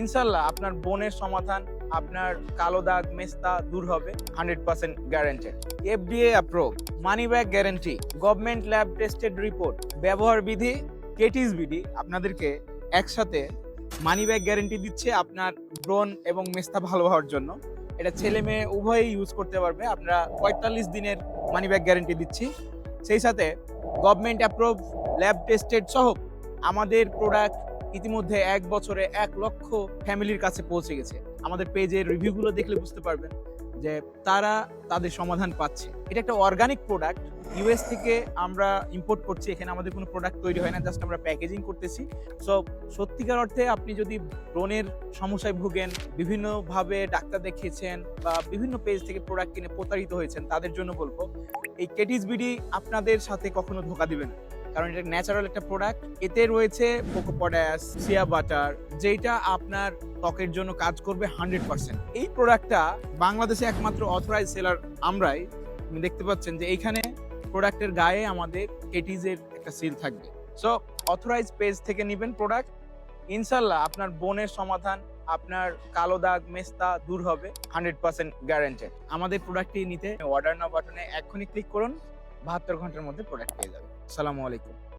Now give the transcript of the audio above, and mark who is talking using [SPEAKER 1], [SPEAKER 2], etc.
[SPEAKER 1] ইনশাল্লাহ আপনার বোনের সমাধান, আপনার কালো দাগ, মেস্তা দূর হবে hundred percent guaranteed FDA approve money back guarantee government lab tested report ব্যবহার বিধি কেটিস বিধি আপনাদেরকে একসাথে মানি ব্যাক গ্যারেন্টি দিচ্ছে আপনার ব্রণ এবং মেস্তা ভালো হওয়ার জন্য। এটা ছেলে মেয়ে উভয়ই ইউজ করতে পারবে। আমরা পঁয়তাল্লিশ দিনের মানি ব্যাক গ্যারেন্টি দিচ্ছি। সেই সাথে গভর্নমেন্ট অ্যাপ্রুভ ল্যাব টেস্টেড সহ আমাদের প্রোডাক্ট ইতিমধ্যে এক বছরে এক লক্ষ ফ্যামিলির কাছে পৌঁছে গেছে। আমাদের পেজের রিভিউগুলো দেখলে বুঝতে পারবেন যে তারা তাদের সমাধান পাচ্ছে। এটা একটা অর্গানিক প্রোডাক্ট ইউএস থেকে আমরা ইম্পোর্ট করছি, এখানে আমাদের কোনো প্রোডাক্ট তৈরি হয় না জাস্ট আমরা প্যাকেজিং করতেছি। সো সত্যিকার অর্থে আপনি যদি ব্রণের সমস্যায় ভুগেন, বিভিন্নভাবে ডাক্তার দেখিয়েছেন বা বিভিন্ন পেজ থেকে প্রোডাক্ট কিনে প্রতারিত হয়েছেন, তাদের জন্য বলব, এই কেটিস বিডি আপনাদের সাথে কখনো ধোকা দিবে না। কারণ এটা ন্যাচারাল একটা প্রোডাক্ট এতে রয়েছে কোকোপডাস সিয়া বাটার যেটা আপনার ত্বকের জন্য কাজ করবে হান্ড্রেড পার্সেন্ট এই প্রোডাক্টটা বাংলাদেশে একমাত্র অথরাইজ সেলার আমরাই। দেখতে পাচ্ছেন যে এইখানে প্রোডাক্টের গায়ে আমাদের এটিজের একটা সিল থাকবে। সো অথরাইজ পেজ থেকে নেবেন প্রোডাক্ট ইনশাল্লাহ আপনার বোনের সমাধান, আপনার কালো দাগ, মেস্তা দূর হবে। হান্ড্রেড পার্সেন্ট গ্যারান্টেড আমাদের প্রোডাক্টটি নিতে অর্ডার নাও বাটনে এক্ষুনি ক্লিক করুন। বাহাত্তর ঘণ্টার মধ্যে প্রোডাক্ট পেয়ে যাবে। সালামু আলাইকুম।